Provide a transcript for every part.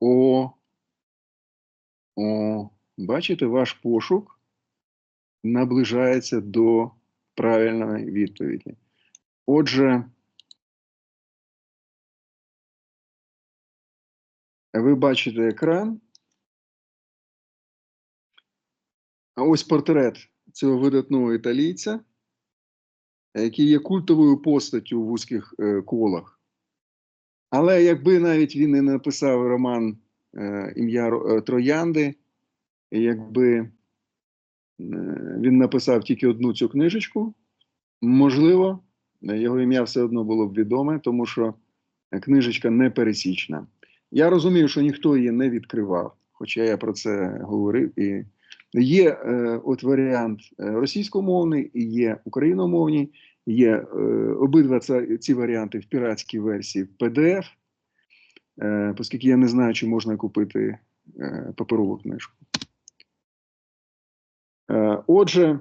О, о, бачите, ваш пошук наближається до правильної відповіді. Отже, ви бачите екран. А ось портрет цього видатного італійця, який є культовою постаттю в вузьких е, колах. Але якби навіть він не написав роман е, Ім'я е, Троянди, якби е, він написав тільки одну цю книжечку, можливо, його ім'я все одно було б відоме, тому що книжечка непересічна. Я розумію, що ніхто її не відкривав, хоча я про це говорив. І є е, от варіант російськомовний, і є україномовний, є е, обидва ці варіанти в піратській версії в PDF, е, оскільки я не знаю, чи можна купити е, паперову книжку. Е, отже,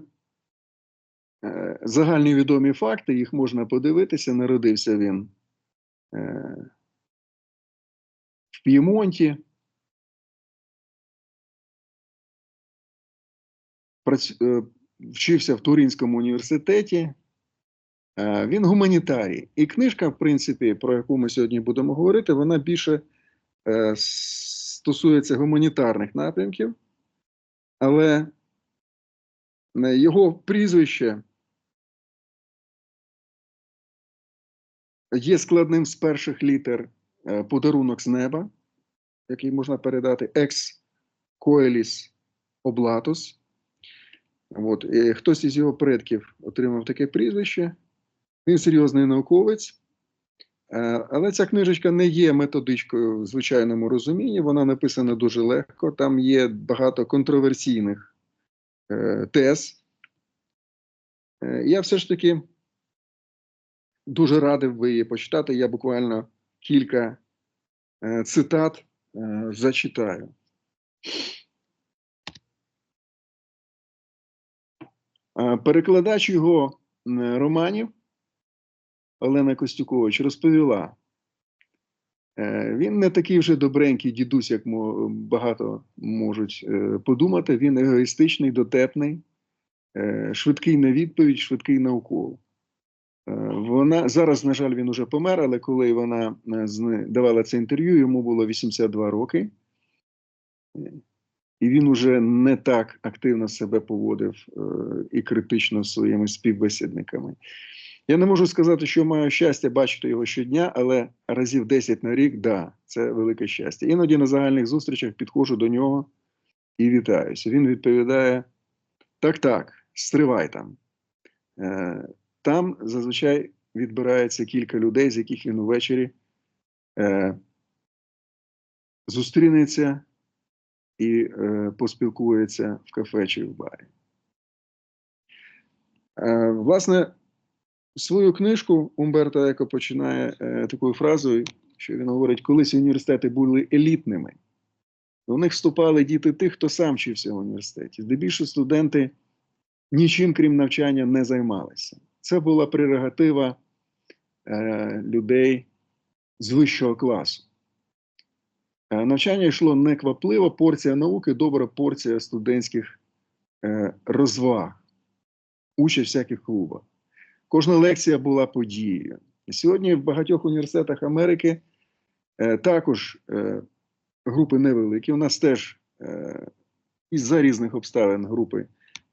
е, загальні відомі факти, їх можна подивитися. Народився він е, в П'ємонті. Е, Вчився в Туринському університеті. Е, Він гуманітарій. І книжка, в принципі, про яку ми сьогодні будемо говорити, вона більше е, стосується гуманітарних напрямків, але е, його прізвище є складним з перших літер подарунок з неба, який можна передати екс коеліс облатус. От. І хтось із його предків отримав таке прізвище. Він серйозний науковець, Е, але ця книжечка не є методичкою в звичайному розумінні. Вона написана дуже легко. Там є багато контроверсійних е, тез. Е, Я все ж таки дуже радив би її почитати. Я буквально кілька цитат зачитаю. Перекладач його романів Олена Костюкович розповіла. е, Він не такий вже добренький дідусь, як багато можуть е, подумати. Він егоїстичний, дотепний, е, швидкий на відповідь, швидкий на укол. Вона зараз, на жаль, він уже помер, але коли вона давала це інтерв'ю, йому було 82 роки. І він уже не так активно себе поводив і критично з своїми співбесідниками. Я не можу сказати, що маю щастя бачити його щодня, але разів 10 на рік, да, це велике щастя. Іноді на загальних зустрічах підходжу до нього і вітаюся. Він відповідає: так, так, стривай там. Е, там зазвичай відбирається кілька людей, з яких він увечері е, зустрінеться і е, поспілкується в кафе чи в барі. Власне, свою книжку Умберто Еко починає е, такою фразою, що він говорить: колись університети були елітними. До них вступали діти тих, хто сам вчився в університеті. Здебільшого студенти нічим, крім навчання, не займалися. Це була прерогатива е, людей з вищого класу. Е, навчання йшло неквапливо, порція науки, добра порція студентських е, розваг, участь всяких клубах. Кожна лекція була подією. І сьогодні в багатьох університетах Америки е, також е, групи невеликі. У нас теж е, із-за різних обставин групи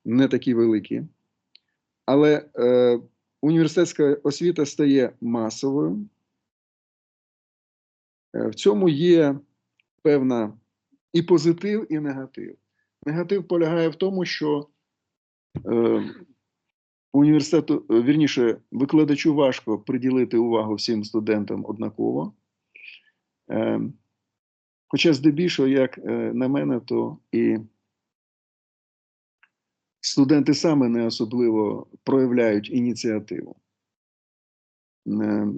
не такі великі. Але е, університетська освіта стає масовою. Е, в цьому є певна і позитив, і негатив. Негатив полягає в тому, що е, університету, е, вірніше, викладачу важко приділити увагу всім студентам однаково. Е, хоча, здебільшого, як е, на мене, то і студенти саме не особливо проявляють ініціативу. Е,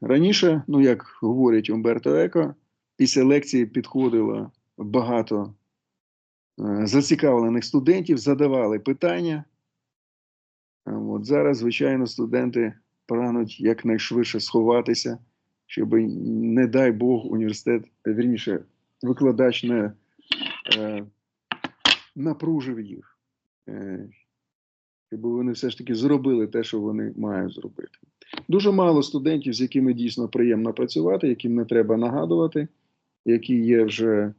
раніше, ну як говорить Умберто Еко, після лекції підходило багато зацікавлених студентів, задавали питання. А От зараз, звичайно, студенти прагнуть якнайшвидше сховатися, щоб, не дай Бог, університет, вірніше, викладач не е, напружив їх, е, щоб вони все ж таки зробили те, що вони мають зробити. Дуже мало студентів, з якими дійсно приємно працювати, яким не треба нагадувати, які є вже е,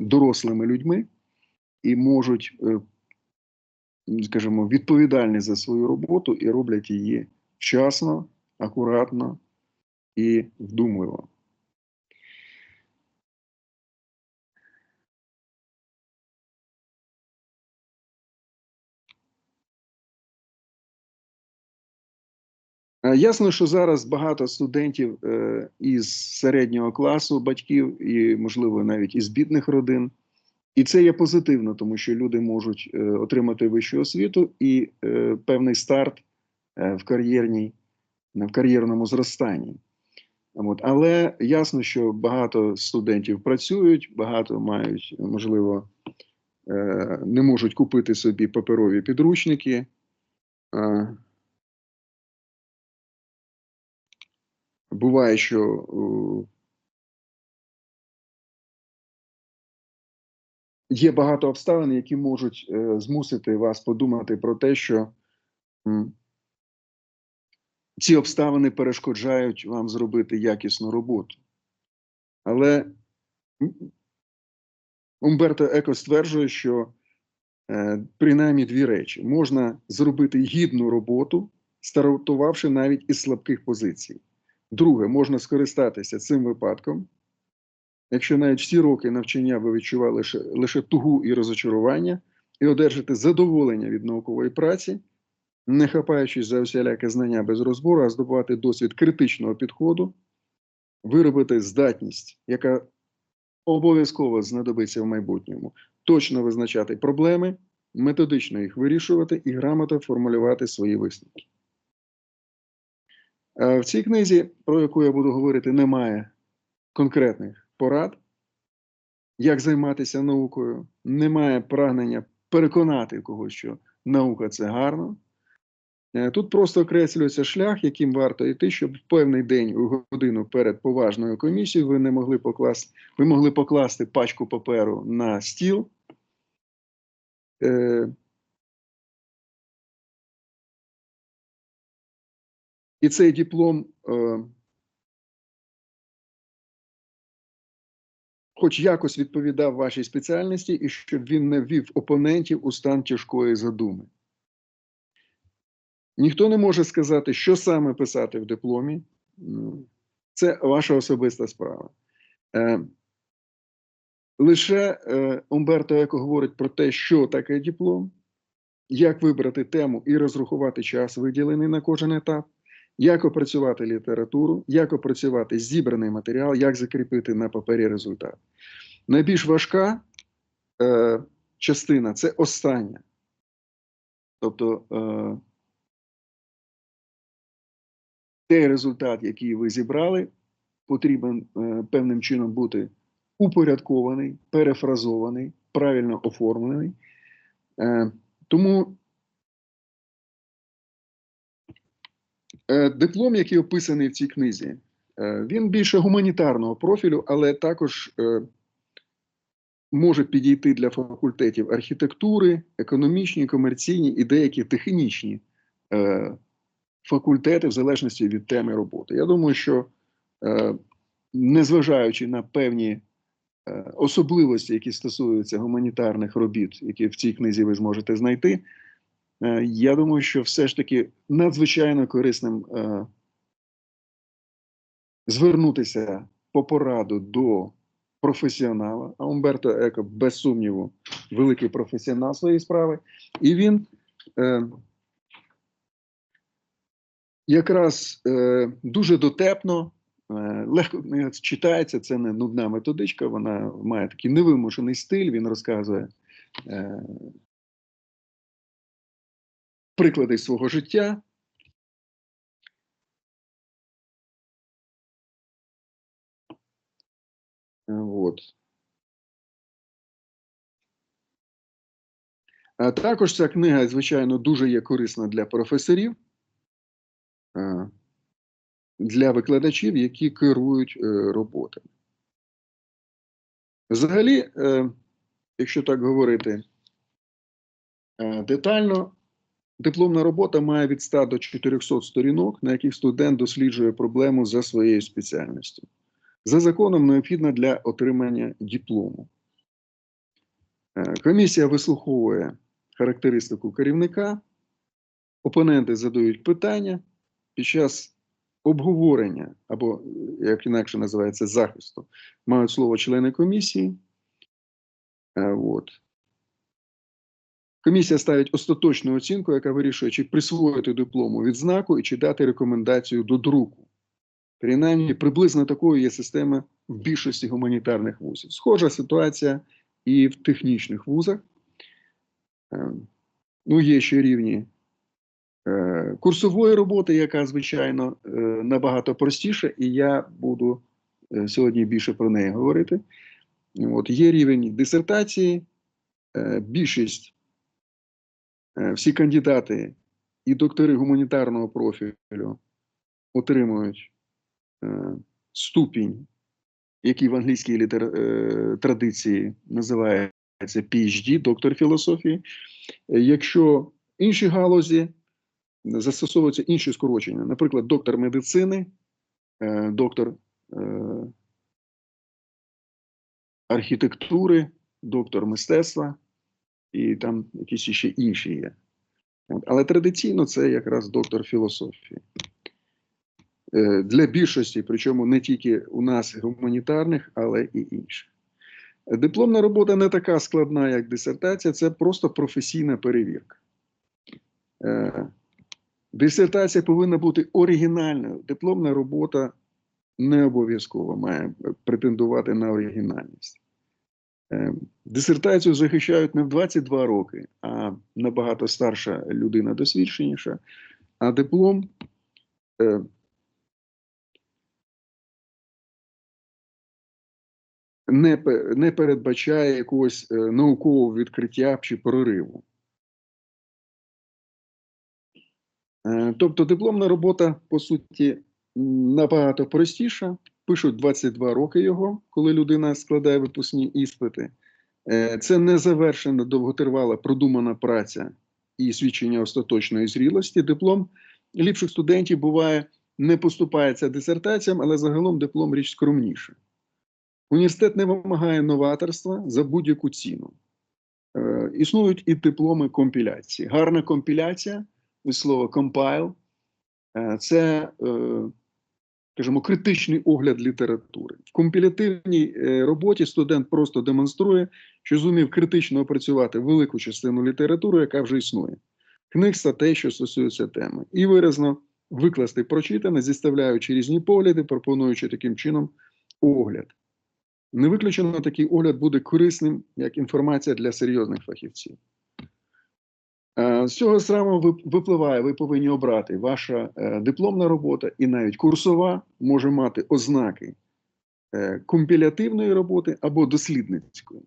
дорослими людьми і можуть, е, скажімо, відповідальні за свою роботу і роблять її вчасно, акуратно і вдумливо. Ясно, що зараз багато студентів е, із середнього класу батьків, і, можливо, навіть із бідних родин. І це є позитивно, тому що люди можуть е, отримати вищу освіту і е, певний старт е, в кар'єрній, в кар'єрному зростанні. От. Але ясно, що багато студентів працюють, багато мають, можливо, не можуть купити собі паперові підручники. Буває, що є багато обставин, які можуть е, змусити вас подумати про те, що ці обставини перешкоджають вам зробити якісну роботу. Але Умберто Еко стверджує, що е, принаймні дві речі: можна зробити гідну роботу, стартувавши навіть із слабких позицій. Друге, можна скористатися цим випадком. Якщо навіть всі роки навчання ви відчували лише, лише тугу і розочарування, і одержати задоволення від наукової праці, не хапаючись за усіляке знання без розбору, а здобувати досвід критичного підходу, виробити здатність, яка обов'язково знадобиться в майбутньому, точно визначати проблеми, методично їх вирішувати і грамотно формулювати свої висновки. Е, В цій книзі, про яку я буду говорити, немає конкретних порад, як займатися наукою, немає прагнення переконати когось, що наука це гарно. Е, Тут просто окреслюється шлях, яким варто йти, щоб в певний день у годину перед поважною комісією ви не могли покласти, ви могли покласти пачку паперу на стіл. Е, І цей диплом, е, хоч якось відповідав вашій спеціальності, і щоб він не ввів опонентів у стан тяжкої задуми. Ніхто не може сказати, що саме писати в дипломі. Ну, Це ваша особиста справа. Е, Лише е, Умберто Еко говорить про те, що таке диплом, як вибрати тему і розрахувати час, виділений на кожен етап як опрацювати літературу, як опрацювати зібраний матеріал, як закріпити на папері результат. Найбільш важка е, частина це остання. Тобто е, той результат, який ви зібрали, потрібен е, певним чином бути упорядкований, перефразований, правильно оформлений. Е, тому Диплом, який описаний в цій книзі, е, він більше гуманітарного профілю, але також е, може підійти для факультетів архітектури, економічні, комерційні і деякі технічні факультети, в залежності від теми роботи. Я думаю, що незважаючи на певні особливості, які стосуються гуманітарних робіт, які в цій книзі ви зможете знайти. Е, я думаю, що все ж таки надзвичайно корисним е, звернутися по пораду до професіонала. А Умберто Еко, без сумніву, великий професіонал своєї справи, і він е, якраз дуже дотепно. Легко читається, це не нудна методичка, вона має такий невимушений стиль, він розказує приклади свого життя. От. А також ця книга, звичайно, дуже є корисна для професорів, для викладачів, які керують е, роботами. Взагалі, е, якщо так говорити е, детально, дипломна робота має від 100 до 400 сторінок, на яких студент досліджує проблему за своєю спеціальністю. За законом необхідна для отримання диплому. Е, Комісія вислуховує характеристику керівника, опоненти задають питання під час обговорення, або, е, як інакше називається, захисту, мають слово члени комісії. Е, От. Комісія ставить остаточну оцінку, яка вирішує, чи присвоїти диплому відзнаку і чи дати рекомендацію до друку. Принаймні, приблизно такою є система в більшості гуманітарних вузів. Схожа ситуація і в технічних вузах. Е, Ну, є ще рівні е, курсової роботи, яка, звичайно, е, набагато простіша, і я буду сьогодні більше про неї говорити. От, є рівень дисертації, більшість, всі кандидати і доктори гуманітарного профілю отримують е, ступінь, який в англійській літер... е, традиції називається PhD, доктор філософії. Е, Якщо інші галузі застосовуються інші скорочення, наприклад, доктор медицини, е, доктор е, архітектури, доктор мистецтва і там якісь ще інші є. Але традиційно це якраз доктор філософії. Е, Для більшості, причому не тільки у нас гуманітарних, але і інших. Дипломна робота не така складна, як дисертація, це просто професійна перевірка. Е, Дисертація повинна бути оригінальною. Дипломна робота не обов'язково має претендувати на оригінальність. Е, Дисертацію захищають не в 22 роки, а набагато старша людина досвідченіша. А диплом е, не, не передбачає якогось е, наукового відкриття чи прориву. Тобто дипломна робота, по суті, набагато простіша. Пишуть 22 роки його, коли людина складає випускні іспити. Е, Це незавершена довготривала продумана праця і свідчення остаточної зрілості. Диплом ліпших студентів буває не поступається дисертаціям, але загалом диплом річ скромніша. Університет не вимагає новаторства за будь-яку ціну. Е, існують і дипломи компіляції. Гарна компіляція, від слова compile, е, це, скажімо, критичний огляд літератури. В компілятивній е, роботі студент просто демонструє, що зумів критично опрацювати велику частину літератури, яка вже існує. Книг статей, що стосуються теми, і виразно викласти прочитане, зіставляючи різні погляди, пропонуючи таким чином огляд. Не виключено такий огляд буде корисним як інформація для серйозних фахівців. Е, З цього ви- випливає, ви повинні обрати ваша е, дипломна робота і навіть курсова може мати ознаки е, компілятивної роботи або дослідницької.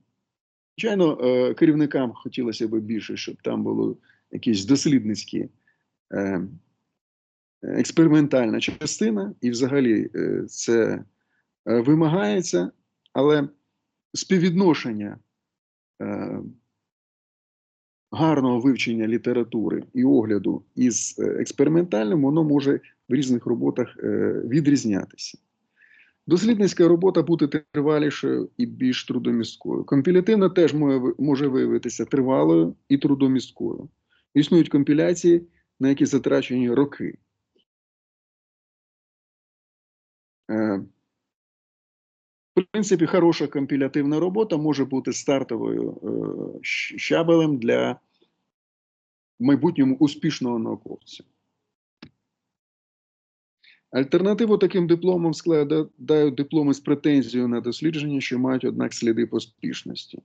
Звичайно, керівникам хотілося б більше, щоб там були якісь дослідницькі експериментальна частина, і взагалі це вимагається, але співвідношення гарного вивчення літератури і огляду із е, експериментальним, воно може в різних роботах е, відрізнятися. Дослідницька робота бути тривалішою і більш трудомісткою. Компілятивна теж може виявитися тривалою і трудомісткою. Існують компіляції, на які затрачені роки. В принципі, хороша компілятивна робота може бути стартовою е, щабелем для в майбутньому успішного науковця. Альтернативу таким дипломам складають дипломи з претензією на дослідження, що мають, однак, сліди поспішності.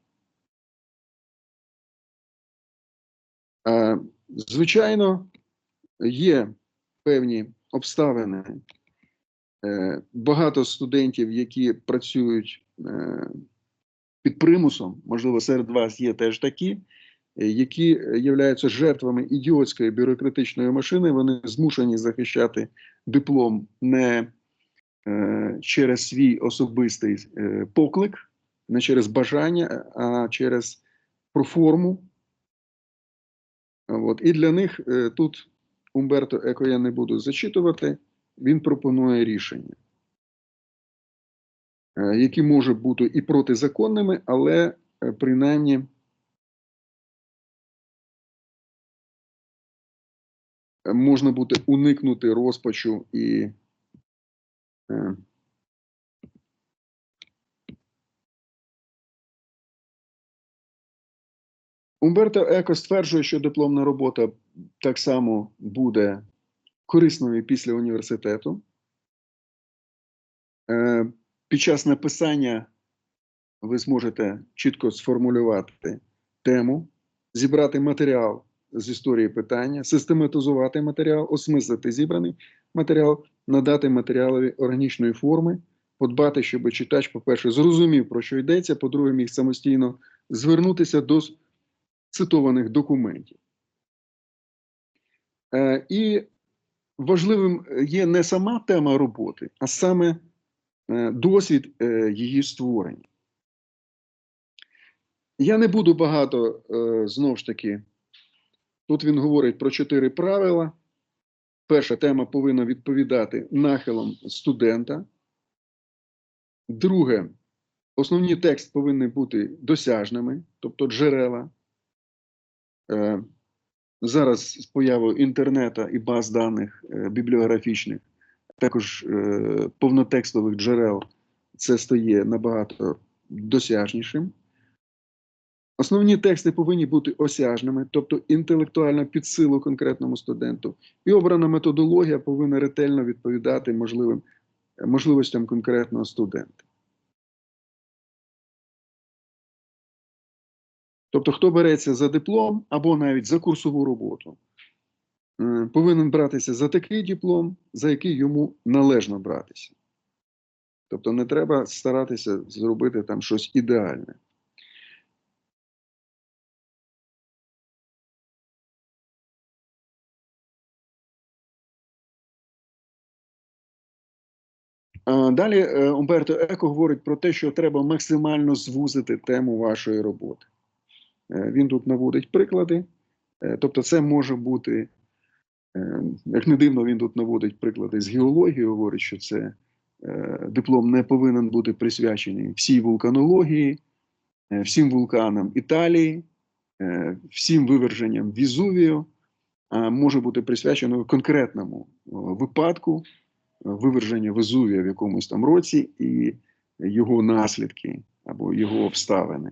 Звичайно, є певні обставини. Е, Багато студентів, які працюють е, під примусом, можливо, серед вас є теж такі, е, які являються жертвами ідіотської бюрократичної машини, вони змушені захищати диплом не через свій особистий поклик, не через бажання, а через про форму. От. І для них тут Умберто Еко я не буду зачитувати, він пропонує рішення, е, які можуть бути і протизаконними, але е, принаймні. Можна буде уникнути розпачу і е, Умберто Еко стверджує, що дипломна робота так само буде корисною після університету. Е, Під час написання ви зможете чітко сформулювати тему, зібрати матеріал з історії питання, систематизувати матеріал, осмислити зібраний матеріал, надати матеріалові органічної форми, подбати, щоб читач, по-перше, зрозумів, про що йдеться, по-друге, міг самостійно звернутися до цитованих документів. Е, І важливим є не сама тема роботи, а саме е, досвід е, її створення. Я не буду багато е, знову ж таки. Тут він говорить про чотири правила. Перша тема повинна відповідати нахилам студента. Друге, основні текст повинні бути досяжними, тобто джерела. Зараз з появою інтернету і баз даних е, бібліографічних, також е, повнотекстових джерел, це стає набагато досяжнішим. Основні тексти повинні бути осяжними, тобто інтелектуально під силу конкретному студенту, і обрана методологія повинна ретельно відповідати можливим, можливостям конкретного студента. Тобто, хто береться за диплом або навіть за курсову роботу, е, повинен братися за такий диплом, за який йому належно братися. Тобто не треба старатися зробити там щось ідеальне. Далі е, Умберто Еко говорить про те, що треба максимально звузити тему вашої роботи. Е, Він тут наводить приклади. Е, Тобто, це може бути, е, як не дивно, він тут наводить приклади з геології, говорить, що це диплом не повинен бути присвячений всій вулканології, всім вулканам Італії, всім виверженням Візувію, а може бути присвячено конкретному випадку виверження Везувія в якомусь там році і його наслідки або його обставини.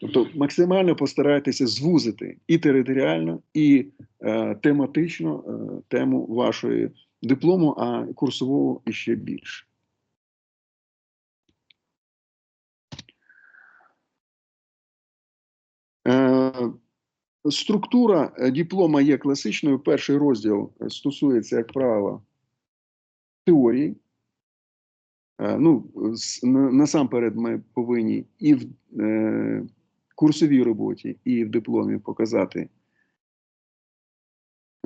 Тобто максимально постарайтеся звузити і територіально, і е, тематично е, тему вашої диплому, а курсового іще більше. Е, структура е, диплома є класичною. Перший розділ е, стосується, як правило, теорії. Е, Ну, насамперед, ми повинні і в е, курсовій роботі, і в дипломі показати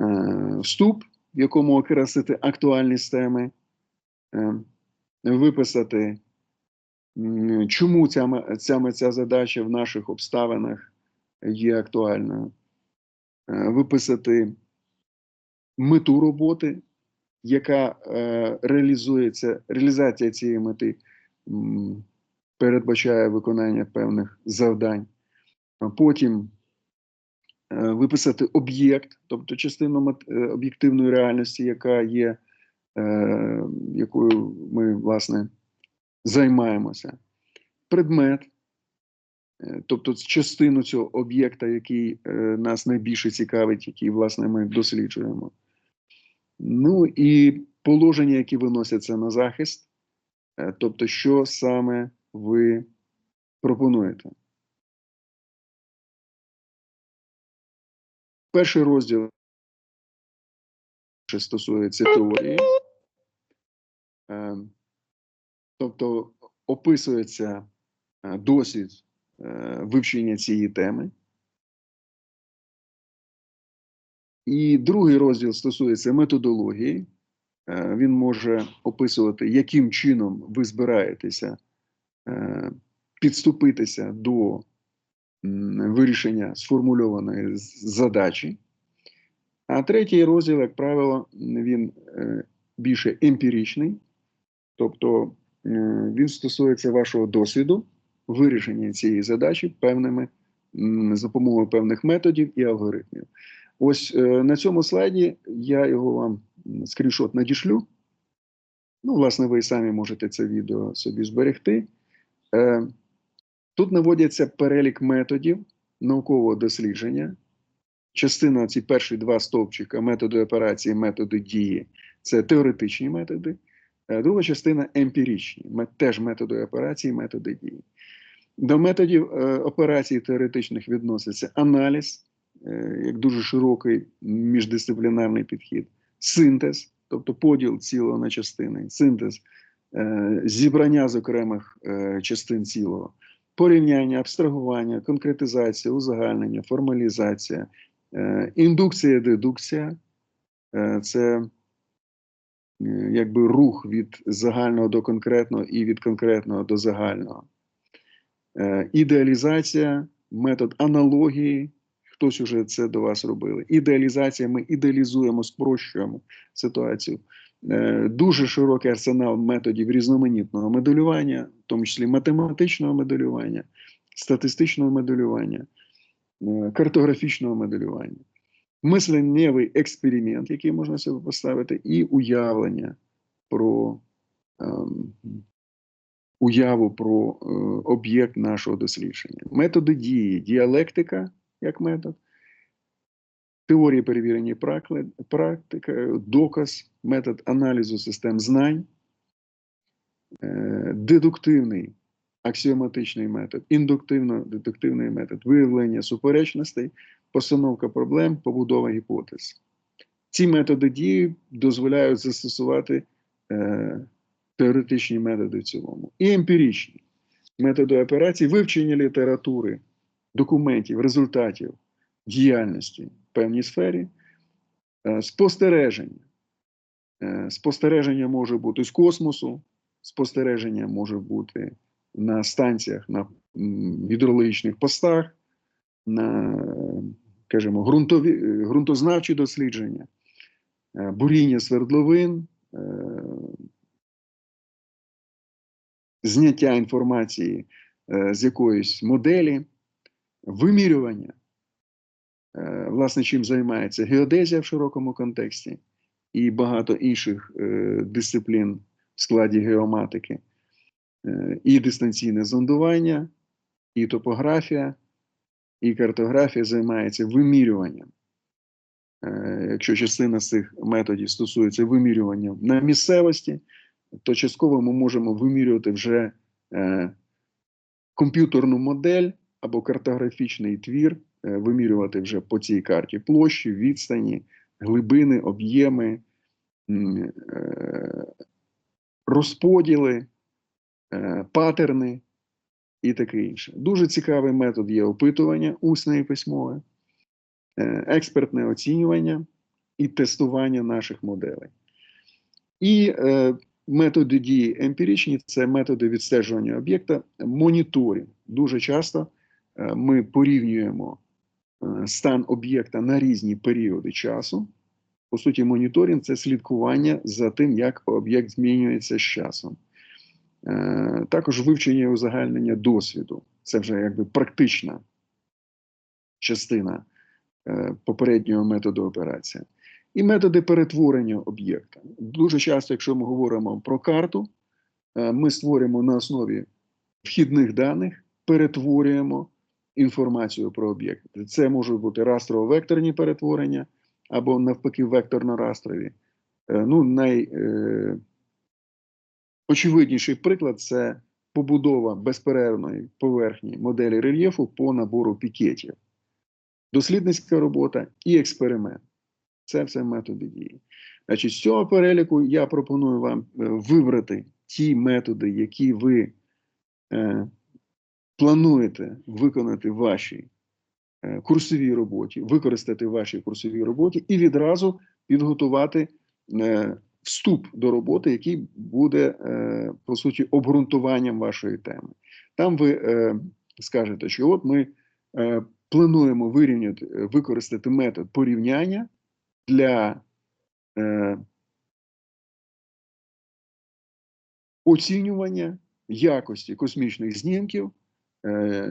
е, вступ, в якому окреслити актуальність теми, виписати, чому ця, ця, ця задача в наших обставинах є актуальною, виписати мету роботи, яка е, реалізується, реалізація цієї мети м, передбачає виконання певних завдань. Потім е, виписати об'єкт, тобто частину е, об'єктивної реальності, яка є, е, якою ми, власне, займаємося. Предмет, е, тобто частину цього об'єкта, який е, нас найбільше цікавить, який, власне, ми досліджуємо. Ну і положення, які виносяться на захист, е, тобто, що саме ви пропонуєте. Перший розділ що стосується теорії, Е, тобто описується е, досвід вивчення цієї теми. І другий розділ стосується методології. Е, Він може описувати, яким чином ви збираєтеся е, підступитися до вирішення сформульованої задачі. А третій розділ, як правило, він е, більше емпіричний, тобто він стосується вашого досвіду вирішення цієї задачі певними за допомогою певних методів і алгоритмів. Ось е, на цьому слайді я його вам скріншот надішлю. Ну, власне, ви самі можете це відео собі зберегти. Е, Тут наводяться перелік методів наукового дослідження. Частина ці перші два стовпчика методи операції, методи дії це теоретичні методи. Е, Друга частина емпіричні, теж методи операції, методи дії. До методів операцій теоретичних відноситься аналіз, як дуже широкий міждисциплінарний підхід, синтез, тобто поділ цілого на частини, синтез, е, зібрання з окремих е, частин цілого, порівняння, абстрагування, конкретизація, узагальнення, формалізація, е, індукція, дедукція е, це е, якби рух від загального до конкретного і від конкретного до загального. Е, Ідеалізація, метод аналогії. Хтось уже це до вас робили. Ідеалізація, ми ідеалізуємо, спрощуємо ситуацію. Е, Дуже широкий арсенал методів різноманітного моделювання, в тому числі математичного моделювання, статистичного моделювання, е, картографічного моделювання, мисленнєвий експеримент, який можна себе поставити, і уявлення про ем, уяву про е, об'єкт нашого дослідження. Методи дії, діалектика як метод, теорія перевірення і практика, доказ, метод аналізу систем знань, е, дедуктивний аксіоматичний метод, індуктивно-дедуктивний метод, виявлення суперечностей, постановка проблем, побудова гіпотез. Ці методи дії дозволяють застосувати е, теоретичні методи в цілому. І емпіричні методи операцій, вивчення літератури, документів, результатів діяльності в певній сфері, е, спостереження. Е, Спостереження може бути з космосу, спостереження може бути на станціях, на гідрологічних постах, на, скажімо, ґрунтові, ґрунтознавчі дослідження, е, буріння свердловин, зняття інформації з якоїсь моделі, вимірювання. Е, Власне, чим займається геодезія в широкому контексті і багато інших е, дисциплін в складі геоматики, Е, і дистанційне зондування, і топографія, і картографія займається вимірюванням. Якщо частина з цих методів стосується вимірювання на місцевості, то частково ми можемо вимірювати вже комп'ютерну модель або картографічний твір, е, вимірювати вже по цій карті площі, відстані, глибини, об'єми, е, розподіли, е, патерни і таке інше. Дуже цікавий метод є опитування, усне і експертне оцінювання і тестування наших моделей. І е, методи дії емпіричні це методи відстежування об'єкта, моніторинг. Дуже часто ми порівнюємо е, стан об'єкта на різні періоди часу. По суті, моніторинг це слідкування за тим, як об'єкт змінюється з часом. Е, Також вивчення і узагальнення досвіду. Це вже якби практична частина е, попереднього методу операції. І методи перетворення об'єкта. Дуже часто, якщо ми говоримо про карту, е, ми створюємо на основі вхідних даних, перетворюємо інформацію про об'єкт. Це можуть бути растрово-векторні перетворення або навпаки векторно-растрові. Е, Ну, най, е, приклад це побудова безперервної поверхні моделі рельєфу по набору пікетів. Дослідницька робота і експеримент. Це все методи дії. Значить, з цього переліку я пропоную вам е, вибрати ті методи, які ви плануєте виконати в вашій е, курсовій роботі, використати в вашій курсовій роботі і відразу підготувати е, вступ до роботи, який буде, е, по суті, обґрунтуванням вашої теми. Там ви скажете, що от ми плануємо вирівняти, використати метод порівняння для оцінювання якості космічних знімків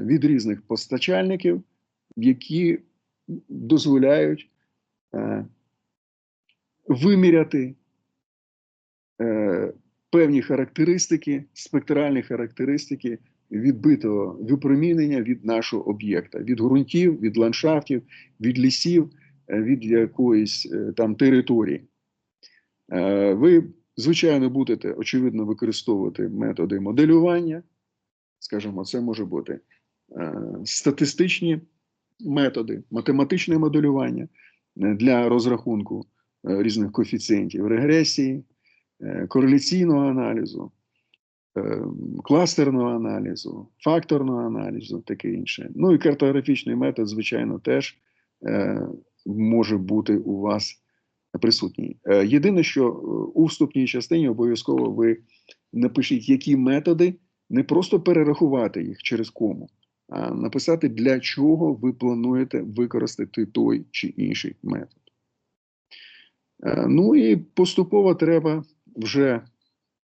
від різних постачальників, які дозволяють е, виміряти е, певні характеристики, спектральні характеристики відбитого випромінення від нашого об'єкта, від ґрунтів, від ландшафтів, від лісів, е, від якоїсь е, там території. Е, Ви, звичайно, будете очевидно використовувати методи моделювання. Скажімо, це може бути е, статистичні методи, математичне моделювання е, для розрахунку е, різних коефіцієнтів регресії, кореляційного аналізу, кластерного аналізу, факторного аналізу, таке інше. Ну і картографічний метод, звичайно, теж може бути у вас присутній. Єдине, що у вступній частині обов'язково ви напишіть, які методи, не просто перерахувати їх через кому, а написати, для чого ви плануєте використати той чи інший метод. Е, Ну і поступово треба вже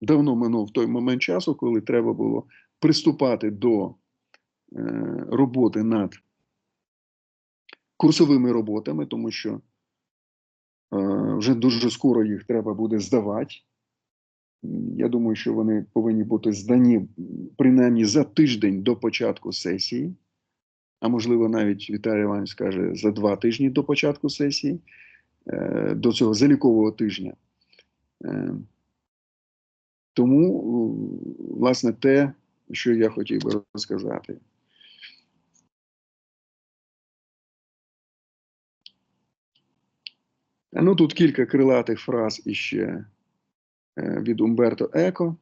давно минув той момент часу, коли треба було приступати до е, роботи над курсовими роботами, тому що е, вже дуже скоро їх треба буде здавати. Я думаю, що вони повинні бути здані принаймні за тиждень до початку сесії, а можливо, навіть Віталій Іванович скаже за два тижні до початку сесії, е, до цього залікового тижня. Е, Тому, власне, те, що я хотів би розказати. Ну, тут кілька крилатих фраз іще від Умберто Еко.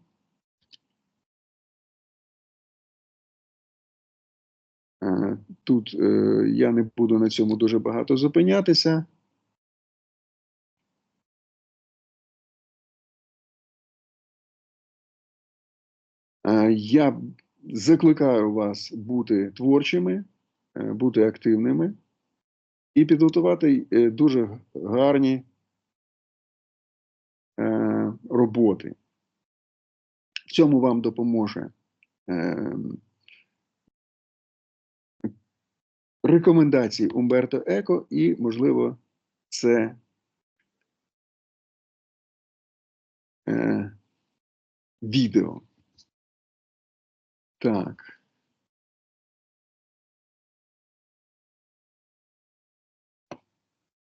Е, Тут е, я не буду на цьому дуже багато зупинятися. Е, Я закликаю вас бути творчими, е, бути активними і підготувати е, дуже гарні е, роботи. В цьому вам допоможе е, рекомендації Умберто Еко, і, можливо, це е, відео. Так.